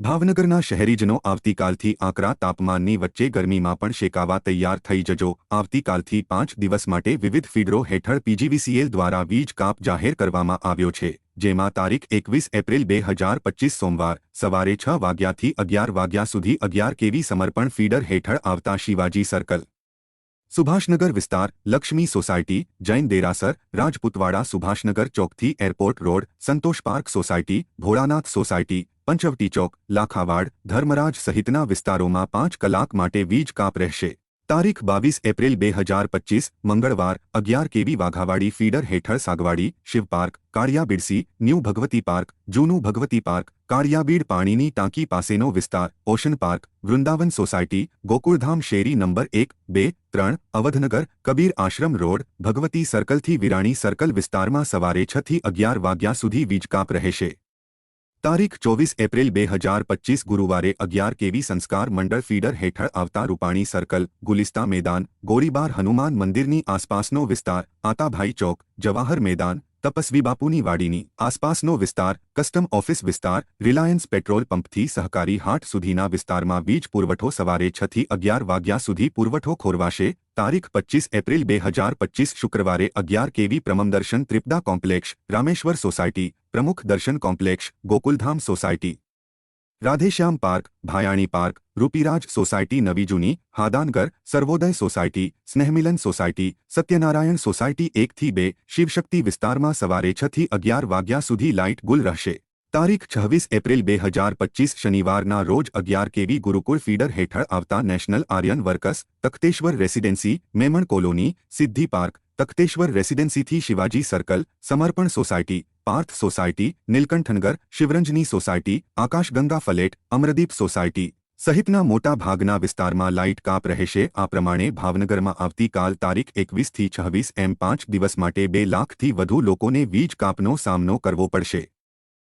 ભાવનગરના શહેરીજનો આવતીકાલથી આકરા તાપમાનની વચ્ચે ગરમીમાં પણ શેકાવા તૈયાર થઈ જજો. આવતીકાલથી પાંચ દિવસ માટે વિવિધ ફીડરો હેઠળ પીજીવીસીએલ દ્વારા વીજ કાપ જાહેર કરવામાં આવ્યો છે, જેમાં તારીખ એકવીસ એપ્રિલ બે હજાર પચીસ સોમવાર, સવારે છ વાગ્યાથી અગિયાર વાગ્યા સુધી અગિયાર કેવી સમર્પણ ફીડર હેઠળ આવતા શિવાજી સર્કલ. સુભાષનગર વિસ્તાર, લક્ષ્મી સોસાયટી, જૈન દેરાસર, Rajputwada Subhashnagar ચોકથી airport road, Santosh park society, Bholanath society Panchvati chowk, Lakhawad, Dharmaraj સહિતના વિસ્તારોમાં પાંચ કલાક માટે વીજ કાપ રહેશે. તારીખ બાવીસ એપ્રિલ બે હજાર પચીસ, મંગળવાર, અગિયાર કેવી વાઘાવાડી ફીડર હેઠળ સાગવાડી શિવપાર્ક કાળિયાબીડસી, ન્યૂ ભગવતી પાર્ક, જૂનું ભગવતી પાર્ક, કાળિયાબીડ પાણીની ટાંકી પાસેનો વિસ્તાર, ocean park, Vrindavan society, Gokuldham શેરી નંબર એક, બે, ત્રણ, અવધનગર, કબીર આશ્રમ રોડ, ભગવતી સર્કલથી વિરાણી સર્કલ વિસ્તારમાં સવારે છથી અગિયાર વાગ્યા સુધી વીજકાપ રહેશે. તારીખ ચોવીસ એપ્રિલ બે હજાર પચીસ ગુરુવારે અગિયાર કેવી સંસ્કાર મંડળ ફીડર હેઠળ આવતા રૂપાણી સર્કલ, ગુલિસ્તા મેદાન, ગોળીબાર હનુમાન મંદિરની આસપાસનો વિસ્તાર, આતાભાઈ ચોક, જવાહર મેદાન, તપસ્વી બાપુની વાડીની આસપાસનો વિસ્તાર, કસ્ટમ ઓફિસ વિસ્તાર, રિલાયન્સ પેટ્રોલ પંપથી સહકારી હાટ સુધીના વિસ્તારમાં વીજ પુરવઠો સવારે છ થી અગિયાર વાગ્યા સુધી પુરવઠો ખોરવાશે. તારીખ પચીસ એપ્રિલ બે હજાર પચીસ શુક્રવારે અગિયાર KV પ્રમમદર્શન Tripada complex, Rameshwar society Pramukh Darshan complex Gokuldham society. Radheshyam park, Bhayani park, Rupiraj society, નવી જૂની, Hadanagar, Sarvodaya society, Snehmilan society, Satyanarayan society એકથી બે, શિવશક્તિ વિસ્તારમાં સવારે છથી અગિયાર વાગ્યા સુધી લાઇટ ગુલ રહેશે. તારીખ છવ્વીસ એપ્રિલ બે હજાર પચીસ શનિવારના રોજ અગિયાર કેવી ગુરુકુળ ફીડર હેઠળ આવતા national Aryan works, Takhteshwar residency, Memon colony, Siddhi park Takhteshwar રેસિડેન્સીથી Shivaji circle, Samarpan society, Parth society, Neelkanthnagar, Shivranjani society, Akashganga flat, Amardeep society. સહિતના મોટા ભાગના વિસ્તારમાં લાઇટ કાપ રહેશે. આ પ્રમાણે ભાવનગરમાં આવતીકાલ તારીખ એકવીસથી છવ્વીસ એમ પાંચ દિવસ માટે બે લાખથી વધુ લોકોને વીજ કાપનો સામનો કરવો પડશે.